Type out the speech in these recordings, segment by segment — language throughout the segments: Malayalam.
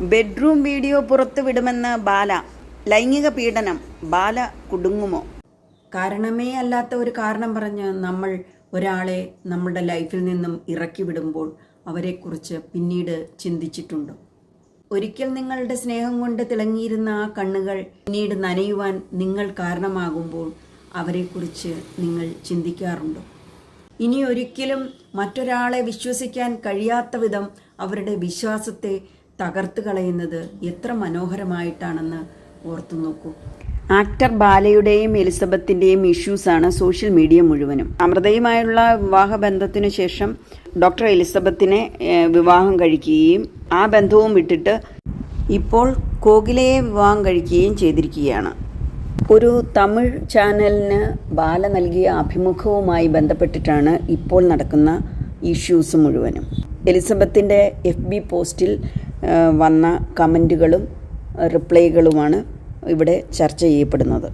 ബെഡ്റൂം വീഡിയോ പുറത്തുവിടുമെന്ന് ബാല. ലൈംഗിക പീഡനം. ബാല കുടുങ്ങുമോ? കാരണമേ അല്ലാത്ത ഒരു കാരണം പറഞ്ഞ് നമ്മൾ ഒരാളെ നമ്മുടെ ലൈഫിൽ നിന്നും ഇറക്കി വിടുമ്പോൾ അവരെക്കുറിച്ച് പിന്നീട് ചിന്തിച്ചിട്ടുണ്ടോ. ഒരിക്കൽ നിങ്ങളുടെ സ്നേഹം കൊണ്ട് തിളങ്ങിയിരുന്ന ആ കണ്ണുകൾ പിന്നീട് നനയുവാൻ നിങ്ങൾ കാരണമാകുമ്പോൾ അവരെക്കുറിച്ച് നിങ്ങൾ ചിന്തിക്കാറുണ്ടോ. ഇനി ഒരിക്കലും മറ്റൊരാളെ വിശ്വസിക്കാൻ കഴിയാത്ത വിധം അവരുടെ വിശ്വാസത്തെ തകർത്ത് കളയുന്നത് എത്ര മനോഹരമായിട്ടാണെന്ന് ഓർത്തു നോക്കൂ. ആക്ടർ ബാലയുടെയും എലിസബത്തിന്റെയും ഇഷ്യൂസാണ് സോഷ്യൽ മീഡിയ മുഴുവനും. അമൃതയുമായുള്ള വിവാഹ ബന്ധത്തിനു ശേഷം ഡോക്ടർ എലിസബത്തിനെ വിവാഹം കഴിക്കുകയും ആ ബന്ധവും വിട്ടിട്ട് ഇപ്പോൾ കോകിലയെ വിവാഹം കഴിക്കുകയും ചെയ്തിരിക്കുകയാണ്. ഒരു തമിഴ് ചാനലിന് ബാല നൽകിയ അഭിമുഖവുമായി ബന്ധപ്പെട്ടിട്ടാണ് ഇപ്പോൾ നടക്കുന്ന ഇഷ്യൂസ് മുഴുവനും. എലിസബത്തിന്റെ എഫ് ബി പോസ്റ്റിൽ വന്ന കമന്റുകളും റിപ്ലൈകളുമാണ് ഇവിടെ ചർച്ച ചെയ്യപ്പെടുന്നത്.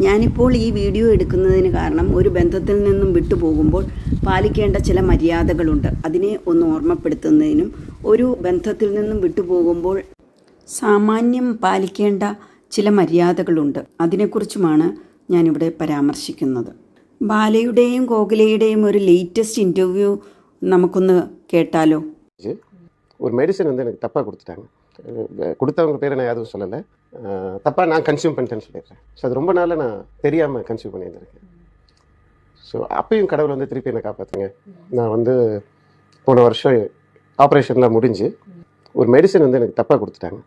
ഞാനിപ്പോൾ ഈ വീഡിയോ എടുക്കുന്നതിന് കാരണം ഒരു ബന്ധത്തിൽ നിന്നും വിട്ടുപോകുമ്പോൾ പാലിക്കേണ്ട ചില മര്യാദകളുണ്ട്. അതിനെ ഒന്ന് ഓർമ്മപ്പെടുത്തുന്നതിനും ഒരു ബന്ധത്തിൽ നിന്നും വിട്ടുപോകുമ്പോൾ സാമാന്യം പാലിക്കേണ്ട ചില മര്യാദകളുണ്ട്. അതിനെക്കുറിച്ചുമാണ് ഞാനിവിടെ പരാമർശിക്കുന്നത്. ബാലയുടെയും കോകിലയുടെയും ഒരു ലേറ്റസ്റ്റ് ഇന്റർവ്യൂ നമുക്കൊന്ന് കേട്ടാലോ? ஒரு மெடிசன் வந்து எனக்கு தப்பாக கொடுத்துட்டாங்க. கொடுத்தவங்க பேரை நான் எதுவும் சொல்லலை. தப்பாக நான் கன்சியூம் பண்ணிட்டேன்னு சொல்லிடுறேன். ஸோ அது ரொம்ப நாளில் நான் தெரியாமல் கன்சியூம் பண்ணியிருந்திருக்கேன். ஸோ அப்பயும் கடவுள் வந்து திருப்பி என்னை காப்பாற்றுங்க நான் வந்து போன வருஷம் ஆப்ரேஷன்லாம் முடிஞ்சு ஒரு மெடிசன் வந்து எனக்கு தப்பாக கொடுத்துட்டாங்க.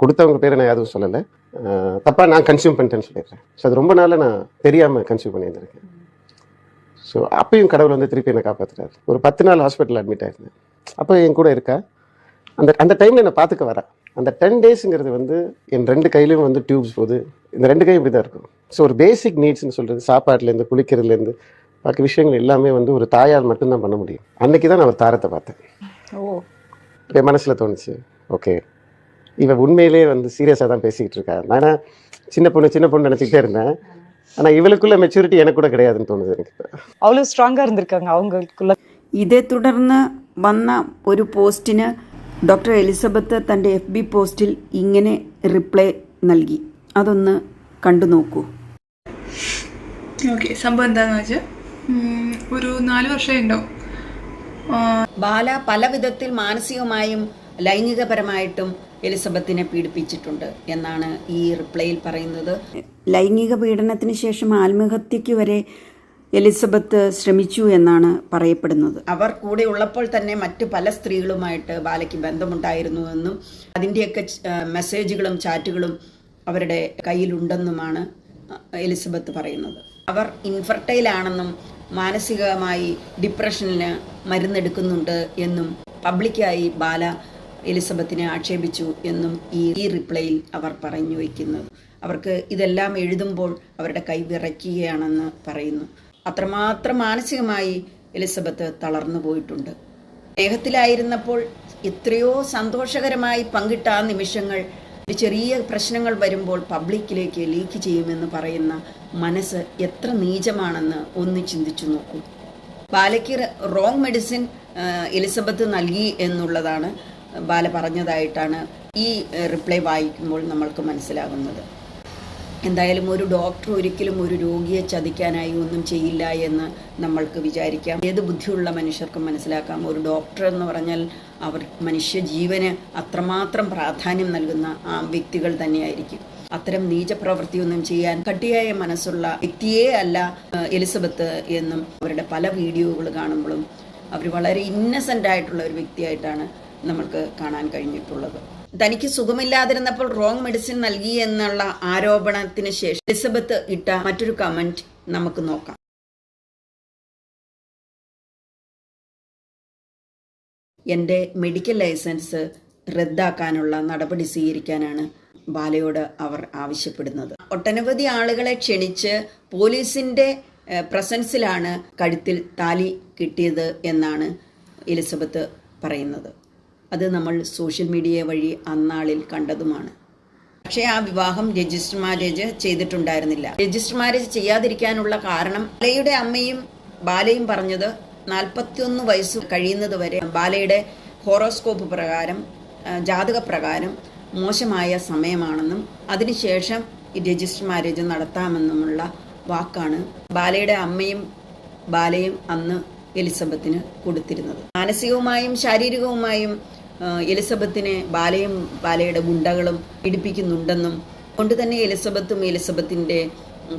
கொடுத்தவங்க பேரை நான் எதுவும் சொல்லலை. தப்பாக நான் கன்சியூம் பண்ணிட்டேன்னு சொல்லிடுறேன். ஸோ அது ரொம்ப நாளில் நான் தெரியாமல் கன்சியூம் பண்ணியிருந்திருக்கேன். ஸோ அப்பயும் கடவுள் வந்து திருப்பி என்னை காப்பாற்றுறாரு ஒரு பத்து நாள் ஹாஸ்பிட்டல் அட்மிட் ஆயிருந்தேன். அப்போ என் கூட இருக்க. அந்த அந்த டைமில் என்னை பார்த்துக்க வரேன் அந்த டென் டேஸுங்கிறது வந்து என் ரெண்டு கையிலையும் வந்து டியூப்ஸ் போகுது. இந்த ரெண்டு கையும் இப்படி தான் இருக்கும். ஸோ ஒரு பேசிக் நீட்ஸ்னு சொல்கிறது சாப்பாட்லேருந்து குளிக்கிறதுலேருந்து பாக்கி விஷயங்கள் எல்லாமே வந்து ஒரு தாயால் மட்டும்தான் பண்ண முடியும். அன்னைக்கு தான் நான் ஒரு தாரத்தை பார்த்தேன். ஓ. என் மனசில் தோணுச்சு ஓகே இவன் உண்மையிலேயே வந்து சீரியஸாக தான் பேசிக்கிட்டு இருக்கா. நான் சின்ன பொண்ணு சின்ன பொண்ணு நினச்சிக்கிட்டே இருந்தேன். ஆனால் இவளுக்குள்ள மெச்சூரிட்டி எனக்கு கூட கிடையாதுன்னு தோணுது எனக்கு அவ்வளோ ஸ்ட்ராங்காக இருந்திருக்காங்க அவங்களுக்குள்ள. இதே தொடர்ந்து വന്ന ഒരു പോസ്റ്റിന് ഡോക്ടർ എലിസബത്ത് തന്റെ എഫ് ബി പോസ്റ്റിൽ ഇങ്ങനെ റിപ്ലൈ നൽകി. അതൊന്ന് കണ്ടു നോക്കൂ. ഓക്കെ സംഭവം എന്താണെന്ന് വെച്ചാൽ ഒരു നാല് വർഷം ഉണ്ടാവും ബാല പല വിധത്തിൽ മാനസികമായും ലൈംഗികപരമായിട്ടും എലിസബത്തിനെ പീഡിപ്പിച്ചിട്ടുണ്ട് എന്നാണ് ഈ റിപ്ലൈയിൽ പറയുന്നത്. ലൈംഗിക പീഡനത്തിന് ശേഷം ആത്മഹത്യയ്ക്ക് വരെ എലിസബത്ത് ശ്രമിച്ചു എന്നാണ് പറയപ്പെടുന്നത്. അവർ കൂടെ ഉള്ളപ്പോൾ തന്നെ മറ്റു പല സ്ത്രീകളുമായിട്ട് ബാലയ്ക്ക് ബന്ധമുണ്ടായിരുന്നുവെന്നും അതിന്റെയൊക്കെ മെസ്സേജുകളും ചാറ്റുകളും അവരുടെ കയ്യിലുണ്ടെന്നുമാണ് എലിസബത്ത് പറയുന്നത്. അവർ ഇൻഫർട്ടൈൽ ആണെന്നും മാനസികമായി ഡിപ്രഷനിന് മരുന്നെടുക്കുന്നുണ്ട് എന്നും പബ്ലിക്കായി ബാല എലിസബത്തിനെ ആക്ഷേപിച്ചു എന്നും ഈ ഈ റിപ്ലൈയിൽ അവർ പറഞ്ഞു വയ്ക്കുന്നത് അവർക്ക് ഇതെല്ലാം എഴുതുമ്പോൾ അവരുടെ കൈ വിറയ്ക്കുകയാണെന്ന് പറയുന്നു. അത്രമാത്രം മാനസികമായി എലിസബത്ത് തളർന്നു പോയിട്ടുണ്ട്. സ്നേഹത്തിലായിരുന്നപ്പോൾ എത്രയോ സന്തോഷകരമായി പങ്കിട്ട ആ നിമിഷങ്ങൾ ചെറിയ പ്രശ്നങ്ങൾ വരുമ്പോൾ പബ്ലിക്കിലേക്ക് ലീക്ക് ചെയ്യുമെന്ന് പറയുന്ന മനസ്സ് എത്ര നീചമാണെന്ന് ഒന്ന് ചിന്തിച്ചു നോക്കൂ. ബാലയ്ക്ക് റോങ് മെഡിസിൻ എലിസബത്ത് നൽകി എന്നുള്ളതാണ് ബാല പറഞ്ഞതായിട്ടാണ് ഈ റിപ്ലൈ വായിക്കുമ്പോൾ നമ്മൾക്ക് മനസ്സിലാകുന്നത്. എന്തായാലും ഒരു ഡോക്ടർ ഒരിക്കലും ഒരു രോഗിയെ ചതിക്കാനായി ഒന്നും ചെയ്യില്ല എന്ന് നമ്മൾക്ക് വിചാരിക്കാം. ഏത് ബുദ്ധിയുള്ള മനുഷ്യർക്കും മനസ്സിലാക്കാം. ഒരു ഡോക്ടർ എന്ന് പറഞ്ഞാൽ അവർ മനുഷ്യ ജീവന് അത്രമാത്രം പ്രാധാന്യം നൽകുന്ന ആ വ്യക്തികൾ തന്നെയായിരിക്കും. അത്തരം നീചപ്രവൃത്തിയൊന്നും ചെയ്യാൻ കട്ടിയായ മനസ്സുള്ള വ്യക്തിയേ അല്ല എലിസബത്ത് എന്നും അവരുടെ പല വീഡിയോകൾ കാണുമ്പോഴും അവർ വളരെ ഇന്നസെന്റ് ആയിട്ടുള്ള ഒരു വ്യക്തിയായിട്ടാണ് നമ്മൾക്ക് കാണാൻ കഴിഞ്ഞിട്ടുള്ളത്. തനിക്ക് സുഖമില്ലാതിരുന്നപ്പോൾ റോങ് മെഡിസിൻ നൽകി എന്നുള്ള ആരോപണത്തിന് ശേഷം എലിസബത്ത് ഇട്ട മറ്റൊരു കമന്റ് നമുക്ക് നോക്കാം. എന്റെ മെഡിക്കൽ ലൈസൻസ് റദ്ദാക്കാനുള്ള നടപടി സ്വീകരിക്കാനാണ് ബാലയോട് അവർ ആവശ്യപ്പെടുന്നത്. ഒട്ടനവധി ആളുകളെ ക്ഷണിച്ച് പോലീസിന്റെ പ്രസൻസിലാണ് കഴുത്തിൽ താലി കിട്ടിയത് എന്നാണ് എലിസബത്ത് പറയുന്നത്. അത് നമ്മൾ സോഷ്യൽ മീഡിയ വഴി അന്നാളിൽ കണ്ടതുമാണ്. പക്ഷേ ആ വിവാഹം രജിസ്റ്റർ മാരേജ് ചെയ്തിട്ടുണ്ടായിരുന്നില്ല. രജിസ്റ്റർ മാരേജ് ചെയ്യാതിരിക്കാനുള്ള കാരണം ബാലയുടെ അമ്മയും ബാലയും പറഞ്ഞത് നാൽപ്പത്തിയൊന്ന് വയസ്സ് കഴിയുന്നത് വരെ ബാലയുടെ ഹോറോസ്കോപ്പ് പ്രകാരം ജാതക പ്രകാരം മോശമായ സമയമാണെന്നും അതിനുശേഷം ഈ രജിസ്റ്റർ മാരേജ് നടത്താമെന്നുമുള്ള വാക്കാണ് ബാലയുടെ അമ്മയും ബാലയും അന്ന് എലിസബത്തിന് കൊടുത്തിരുന്നത്. മാനസികവുമായും ശാരീരികവുമായും എലിസബത്തിനെ ബാലയും ബാലയുടെ ഗുണ്ടകളും പീഡിപ്പിക്കുന്നുണ്ടെന്നും കൊണ്ട് തന്നെ എലിസബത്തും എലിസബത്തിന്റെ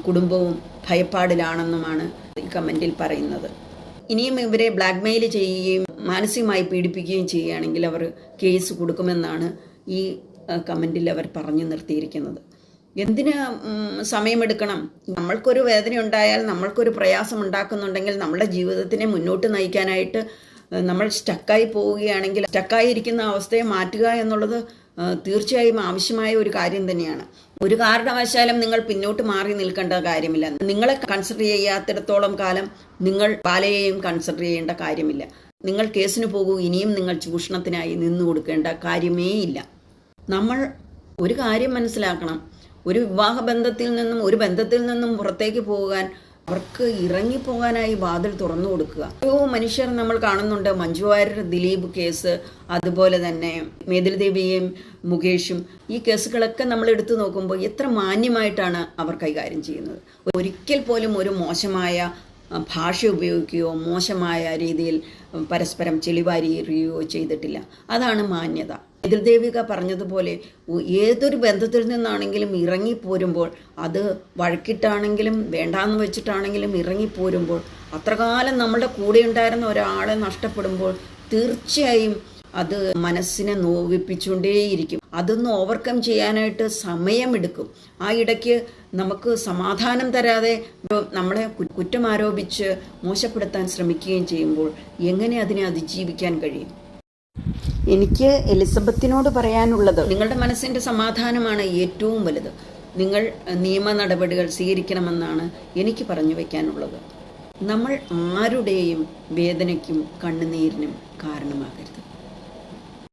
കുടുംബവും ഭയപ്പാടിലാണെന്നുമാണ് ഈ കമന്റിൽ പറയുന്നത്. ഇനിയും ഇവരെ ബ്ലാക്ക്മെയിൽ ചെയ്യുകയും മാനസികമായി പീഡിപ്പിക്കുകയും ചെയ്യുകയാണെങ്കിൽ അവർ കേസ് കൊടുക്കുമെന്നാണ് ഈ കമന്റിൽ അവർ പറഞ്ഞു നിർത്തിയിരിക്കുന്നത്. എന്തിന് സമയമെടുക്കണം? നമ്മൾക്കൊരു വേദന ഉണ്ടായാൽ നമ്മൾക്കൊരു പ്രയാസം ഉണ്ടാക്കുന്നുണ്ടെങ്കിൽ നമ്മുടെ ജീവിതത്തിനെ മുന്നോട്ട് നയിക്കാനായിട്ട് നമ്മൾ സ്റ്റക്കായി പോവുകയാണെങ്കിൽ സ്റ്റക്കായി ഇരിക്കുന്ന അവസ്ഥയെ മാറ്റുക എന്നുള്ളത് തീർച്ചയായും ആവശ്യമായ ഒരു കാര്യം തന്നെയാണ്. ഒരു കാരണവശാലും നിങ്ങൾ പിന്നോട്ട് മാറി നിൽക്കേണ്ട കാര്യമില്ല. നിങ്ങളെ കൺസിഡർ ചെയ്യാത്തിടത്തോളം കാലം നിങ്ങൾ ബാലയെയും കൺസിഡർ ചെയ്യേണ്ട കാര്യമില്ല. നിങ്ങൾ കേസിന് പോകൂ ഇനിയും നിങ്ങൾ ചൂഷണത്തിനായി നിന്നു കൊടുക്കേണ്ട കാര്യമേ ഇല്ല. നമ്മൾ ഒരു കാര്യം മനസ്സിലാക്കണം. ഒരു വിവാഹ ബന്ധത്തിൽ നിന്നും ഒരു ബന്ധത്തിൽ നിന്നും പുറത്തേക്ക് പോകാൻ അവർക്ക് ഇറങ്ങിപ്പോകാനായി വാതിൽ തുറന്നു കൊടുക്കുക. ഓരോ മനുഷ്യർ നമ്മൾ കാണുന്നുണ്ട്. മഞ്ജു വാര്യർ ദിലീപ് കേസ് അതുപോലെ തന്നെ മേതിൽദേവിയും മുകേഷും. ഈ കേസുകളൊക്കെ നമ്മൾ എടുത്തു നോക്കുമ്പോൾ എത്ര മാന്യമായിട്ടാണ് അവർ കൈകാര്യം ചെയ്യുന്നത്. ഒരിക്കൽ പോലും ഒരു മോശമായ ഭാഷ ഉപയോഗിക്കുകയോ മോശമായ രീതിയിൽ പരസ്പരം ചെളിവാരിയറിയുകയോ ചെയ്തിട്ടില്ല. അതാണ് മാന്യത. എതിർദേവിക പറഞ്ഞതുപോലെ ഏതൊരു ബന്ധത്തിൽ നിന്നാണെങ്കിലും ഇറങ്ങിപ്പോരുമ്പോൾ അത് വഴക്കിട്ടാണെങ്കിലും വേണ്ടാന്ന് വെച്ചിട്ടാണെങ്കിലും ഇറങ്ങിപ്പോരുമ്പോൾ അത്രകാലം നമ്മുടെ കൂടെ ഉണ്ടായിരുന്ന ഒരാളെ നഷ്ടപ്പെടുമ്പോൾ തീർച്ചയായും അത് മനസ്സിനെ നോവിപ്പിച്ചുകൊണ്ടേയിരിക്കും. അതൊന്ന് ഓവർകം ചെയ്യാനായിട്ട് സമയമെടുക്കും. ആ ഇടയ്ക്ക് നമുക്ക് സമാധാനം തരാതെ നമ്മളെ കുറ്റം ആരോപിച്ച് മോശപ്പെടുത്താൻ ശ്രമിക്കുകയും ചെയ്യുമ്പോൾ എങ്ങനെ അതിനെ അതിജീവിക്കാൻ കഴിയും? എനിക്ക് എലിസബത്തിനോട് പറയാനുള്ളത് നിങ്ങളുടെ മനസ്സിന്റെ സമാധാനമാണ് ഏറ്റവും വലുത്. നിങ്ങൾ നിയമ നടപടികൾ സ്വീകരിക്കണമെന്നാണ് എനിക്ക് പറഞ്ഞു വയ്ക്കാനുള്ളത് നമ്മൾ ആരുടെയും വേദനയ്ക്കും കണ്ണുനീരിനും കാരണമാകരുത്.